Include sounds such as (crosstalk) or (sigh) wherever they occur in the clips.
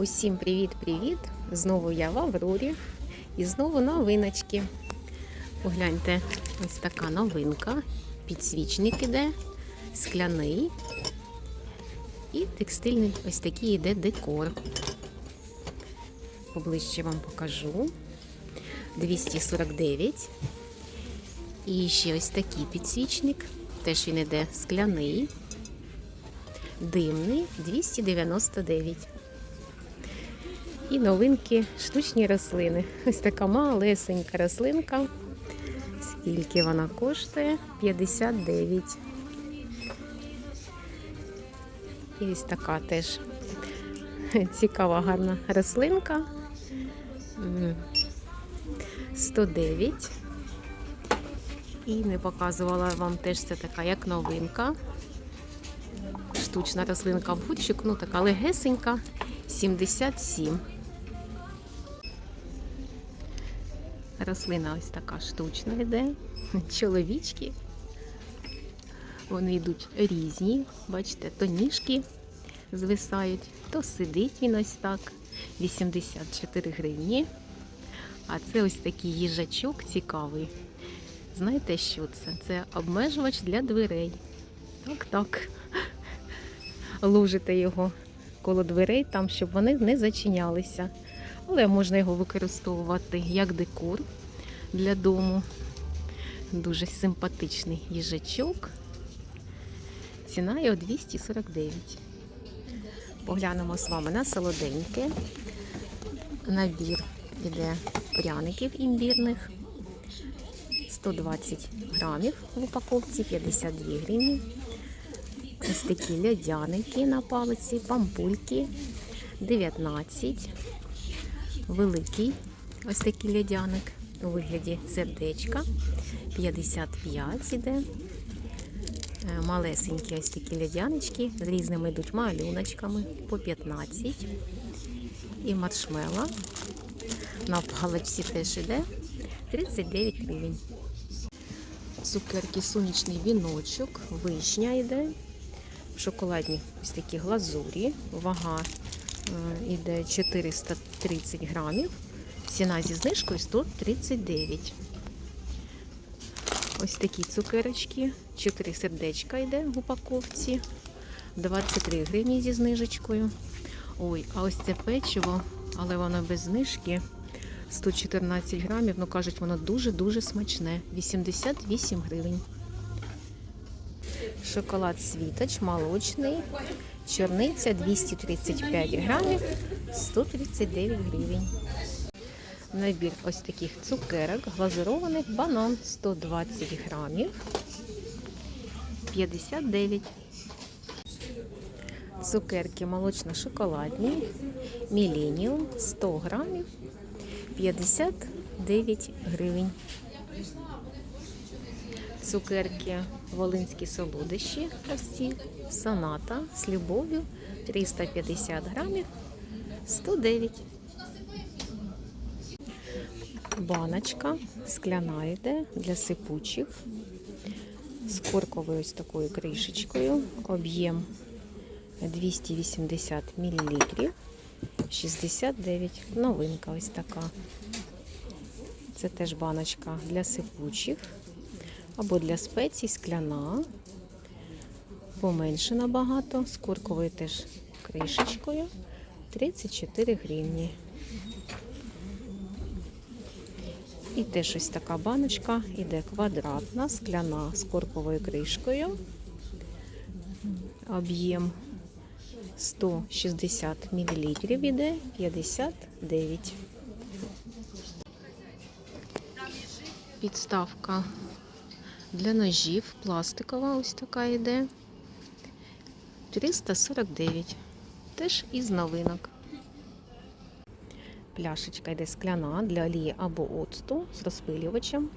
Усім привіт-привіт! Знову я в Аврорі і знову новиночки. Погляньте, ось така новинка. Підсвічник іде, скляний і текстильний ось такий іде декор. Поближче вам покажу. 249. І ще ось такий підсвічник. Теж він іде скляний. Димний 299. І новинки штучні рослини. Ось така малесенька рослинка. Скільки вона коштує? 59. І ось така теж цікава, гарна рослинка. 109. І не показувала вам теж це така, як новинка. Штучна рослинка в гудчик, ну така легесенька, 77. Рослина ось така штучна йде. Чоловічки. Вони йдуть різні. Бачите, то ніжки звисають, то сидить він ось так. 84 гривні. А це ось такий їжачок цікавий. Знаєте, що це? Це обмежувач для дверей. Так, так. Ложите його коло дверей, там, щоб вони не зачинялися. Але можна його використовувати як декор для дому. Дуже симпатичний їжачок. Ціна його 249. Поглянемо з вами на солоденьке. Набір іде пряників імбірних. 120 грамів в упаковці, 52 гривні. Ось такі льодяники на палиці, пампульки 19. Великий ось такий льодяник у вигляді сердечка 55 іде. Е, Малесенькі ось такі льодянички з різними йдуть малюночками по 15. І маршмела на паличці теж іде 39 гривень. Цукерки сонячний віночок, вишня йде. В шоколадній ось такі глазурі. Вага е, йде 430 грамів. Ціна зі знижкою 139. Ось такі цукерочки. 4 сердечка йде в упаковці. 23 гривні зі знижечкою. Ой, а ось це печиво, але воно без знижки. 114 грамів, ну кажуть, воно дуже-дуже смачне. 88 гривень. Шоколад світоч, молочний, чорниця 235 грамів, 139 гривень. Набір ось таких цукерок, глазурованих банан 120 грамів, 59. Цукерки молочно-шоколадні, Міленіум 100 грамів, 59 гривень. Цукерки волинські солодощі ці, соната з любов'ю 350 грамів 109. Баночка скляна йде для сипучих з корковою ось такою кришечкою. Об'єм 280 мл. 69. Новинка ось така. Це теж баночка для сипучих або для спецій скляна. Поменше набагато, з курковою теж кришечкою. 34 гривні. І теж ось така баночка, іде квадратна, скляна з корковою кришкою. Об'єм 160 мл іде 59. Підставка для ножів пластикова, ось така йде. 349. Теж із новинок. Пляшечка йде скляна для олії або оцту з розпилювачем.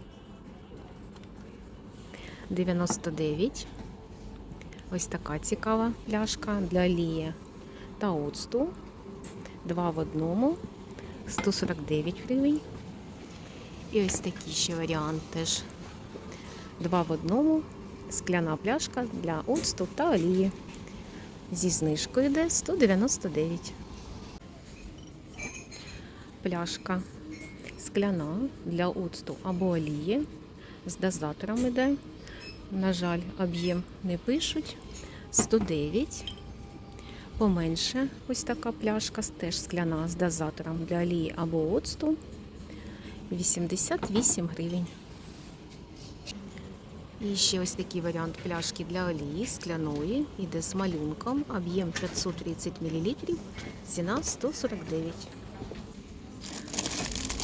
99. Ось така цікава пляшка для олії та оцту. Два в одному. 149 гривень. І ось такий ще варіант теж. Два в одному. Скляна пляшка для оцту та олії. Зі знижкою йде 199. пляшка скляна для оцту або олії. З дозатором іде. На жаль, об'єм не пишуть. 109. Поменше ось така пляшка, теж скляна з дозатором для олії або оцту. 88 гривень. І ще ось такий варіант пляшки для олії скляної. Іде з малюнком. Об'єм 530 мл. Ціна 149.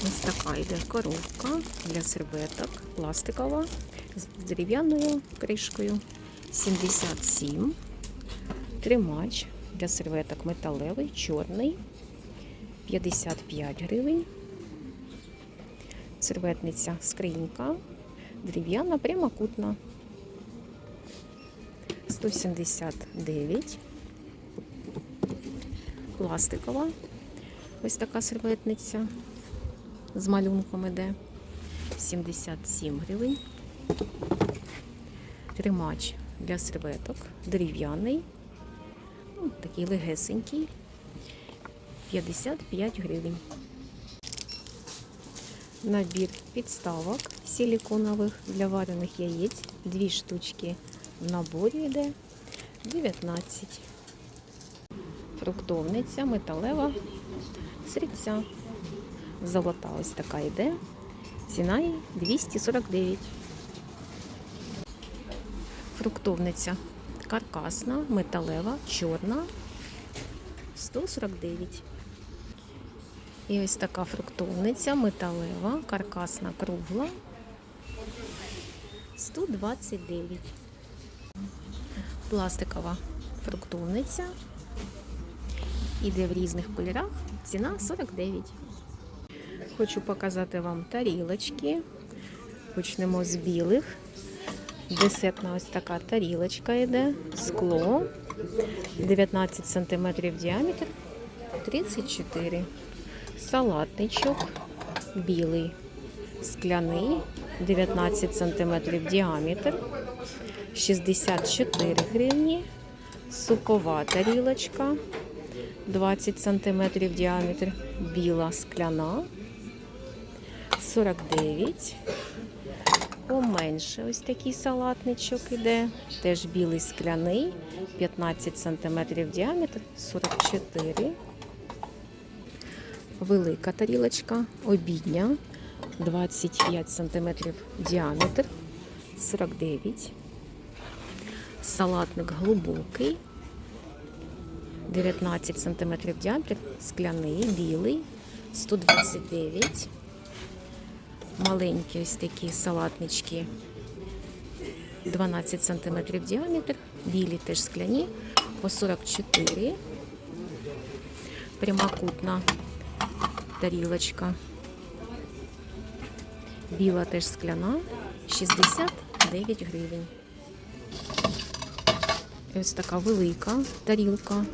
Ось така йде коробка для серветок, пластикова, з дерев'яною кришкою. 77. Тримач для серветок металевий, чорний. 55 гривень. Серветниця скринька. Дерев'яна, прямокутна. 179. Пластикова. Ось така серветниця з малюнком іде. 77 гривень. Тримач для серветок. Дерев'яний. Ну, такий легесенький. 55 гривень. Набір підставок силиконових для варених яєць. Дві штучки в наборі йде 19. Фруктовниця металева срібця. Золота ось така йде. Ціна її 249. Фруктовниця каркасна, металева, чорна 149. І ось така фруктовниця металева, каркасна кругла 129. Пластикова фруктовниця. Іде в різних кольорах. Ціна 49. Хочу показати вам тарілочки. Почнемо з білих. Десертна ось така тарілочка йде, скло, 19 см діаметр, 34 Салатничок білий, скляний, 19 см діаметр, 64 гривні. Супова тарілочка, 20 см діаметр, біла скляна, 49. Поменше ось такий салатничок іде. Теж білий скляний, 15 см діаметр, 44 Велика тарілочка, обідня, 25 см діаметр, 49 Салатник глибокий, 19 см діаметр, скляний, білий, 129 Маленькі ось такі салатнички 12 см діаметр, білі теж скляні, по 44 прямокутна тарілочка. Біла теж скляна, 69 гривень. Ось така велика тарілка,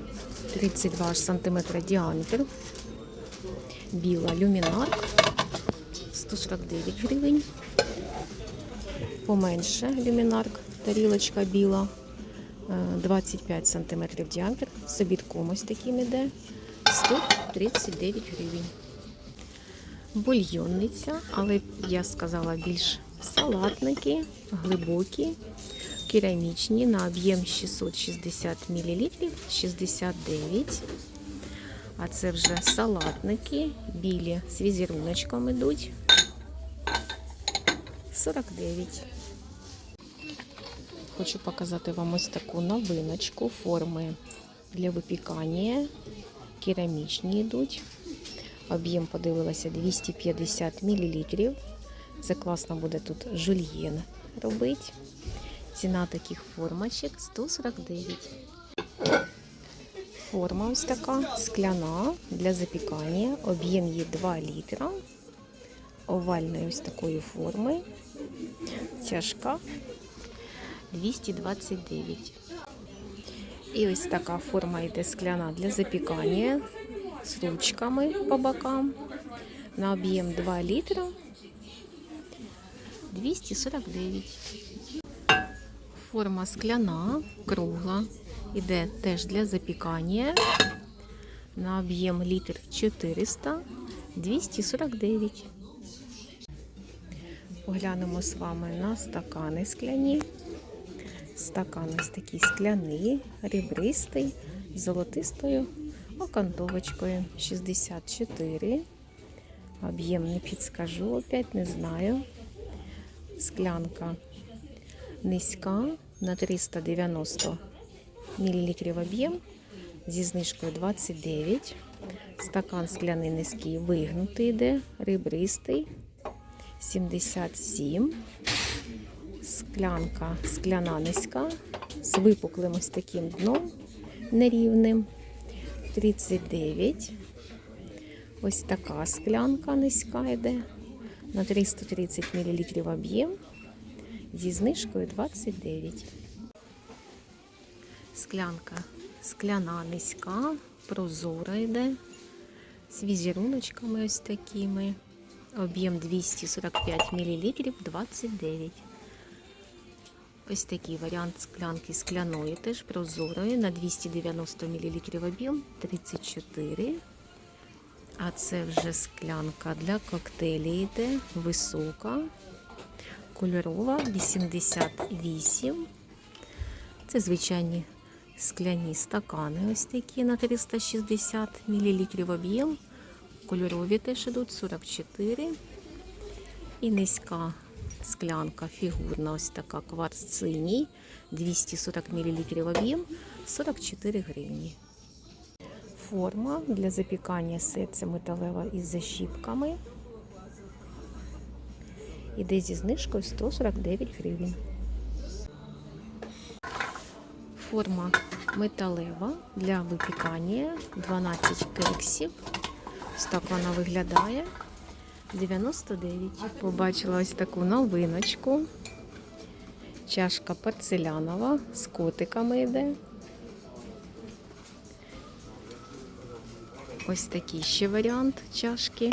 32 см діаметр. Біла люмінар. 149 гривень. Поменше люмінарк, тарілочка біла, е, 25 см діаметр. З обідком ось таким іде 139 гривень. Бульйонниця, але я сказала більш салатники, глибокі, керамічні на об'єм 660 мл, 69 а це вже салатники, білі з візеруночком ідуть. 49. Хочу показати вам ось таку новиночку форми для випікання. Керамічні йдуть. Об'єм подивилася 250 мл. Це класно буде тут жульєн робити. Ціна таких формочок 149. Форма ось така скляна для запікання. Об'єм її 2 літра. Овальної ось такої форми. Тяжка 229. І ось така форма йде скляна для запікання з ручками по бокам. На об'єм 2 літра 249. Форма скляна, кругла. Іде теж для запікання. На об'єм літр 400, 249. Поглянемо з вами на стакани скляні. Стакан ось такий скляний, ребристий, з золотистою окантовочкою 64. Об'єм не підскажу, опять не знаю. Склянка низька на 390 мл об'єм зі знижкою 29. Стакан скляний низький вигнутий йде, ребристий 77. Склянка скляна низька з випуклим ось таким дном нерівним 39. Ось така склянка низька йде на 330 мл об'єм зі знижкою 29. Склянка скляна низька, прозора йде з візеруночками ось такими. Об'єм 245 мл 29. Ось такий варіант склянки скляної, теж прозорої на 290 мл об'єм 34. А це вже склянка для коктейлі йде висока, кольорова 88. Це звичайні скляні стакани, ось такі на 360 мл об'єм. Кольорові теж ідуть 44. І низька склянка фігурна, ось така кварц синій, 240 мл об'єм, 44 гривні. Форма для запікання серця металева із защіпками. Іде зі знижкою 149 гривень. Форма металева для випікання 12 кексів. Ось так вона виглядає. 99. Побачила ось таку новиночку. Чашка порцелянова з котиками йде. Ось такий ще варіант чашки.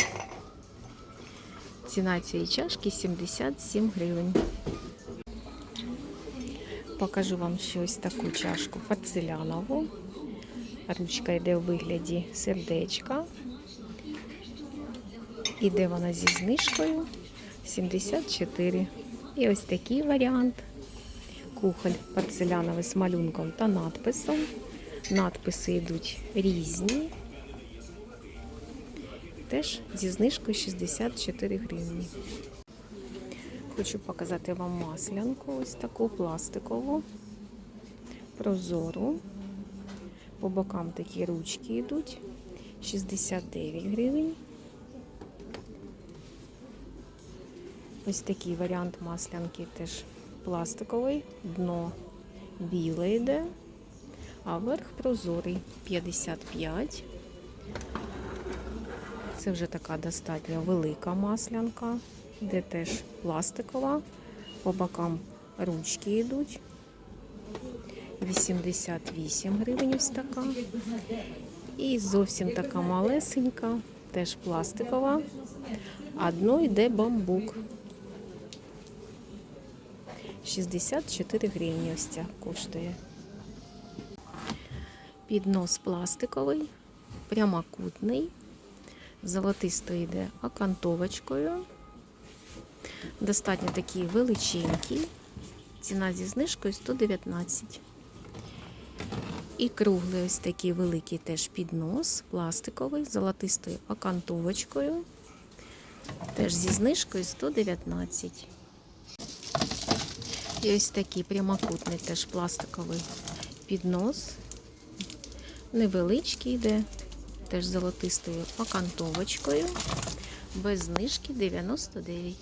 Ціна цієї чашки 77 гривень. Покажу вам ще ось таку чашку порцелянову. Ручка йде у вигляді сердечка. Іде вона зі знижкою 74. І ось такий варіант. Кухоль порцеляновий з малюнком та надписом. Надписи йдуть різні. Теж зі знижкою 64 гривні. Хочу показати вам маслянку, ось таку пластикову, прозору. По бокам такі ручки йдуть. 69 гривень. Ось такий варіант маслянки теж пластиковий, дно біле йде, а верх прозорий 55. Це вже така достатньо велика маслянка, де теж пластикова. По бокам ручки йдуть. 88 гривень ось така. І зовсім така малесенька, теж пластикова. А дно йде бамбук. 64 гривні ось ця коштує. Піднос пластиковий, прямокутний, золотисто йде окантовочкою. Достатньо такий величенький. Ціна зі знижкою 119. І круглий ось такий великий теж піднос, пластиковий, золотистою окантовочкою. Теж зі знижкою 119. І ось такий прямокутний теж пластиковий піднос. Невеличкий йде, теж золотистою окантовочкою. Без знижки 99.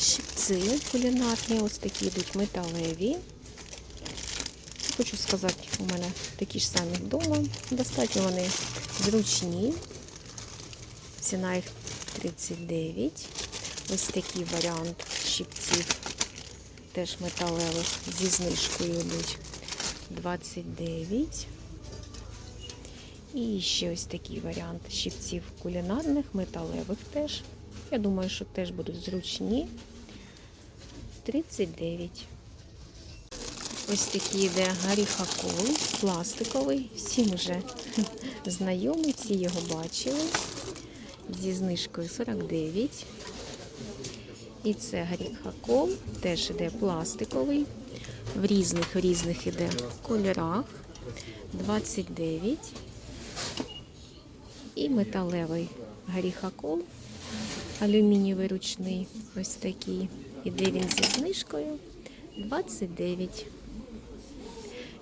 Щипці кулінарні, ось такі йдуть металеві. Хочу сказати, у мене такі ж самі вдома. Достатньо вони зручні. Ціна їх 39. Ось такий варіант щипців, теж металевих, зі знижкою йдуть 29. І ще ось такий варіант щипців кулінарних, металевих теж. Я думаю, що теж будуть зручні. 39. Ось такий йде горіхакол, пластиковий. Всім вже (laughs) знайомий, всі його бачили. Зі знижкою 49. І це горіхакол, теж іде пластиковий. В різних в різних іде кольорах. 29. І металевий горіхакол. Алюмінієвий ручний. Ось такий. Іде він зі знижкою 29.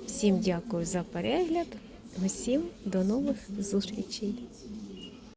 Всім дякую за перегляд. Усім до нових зустрічей.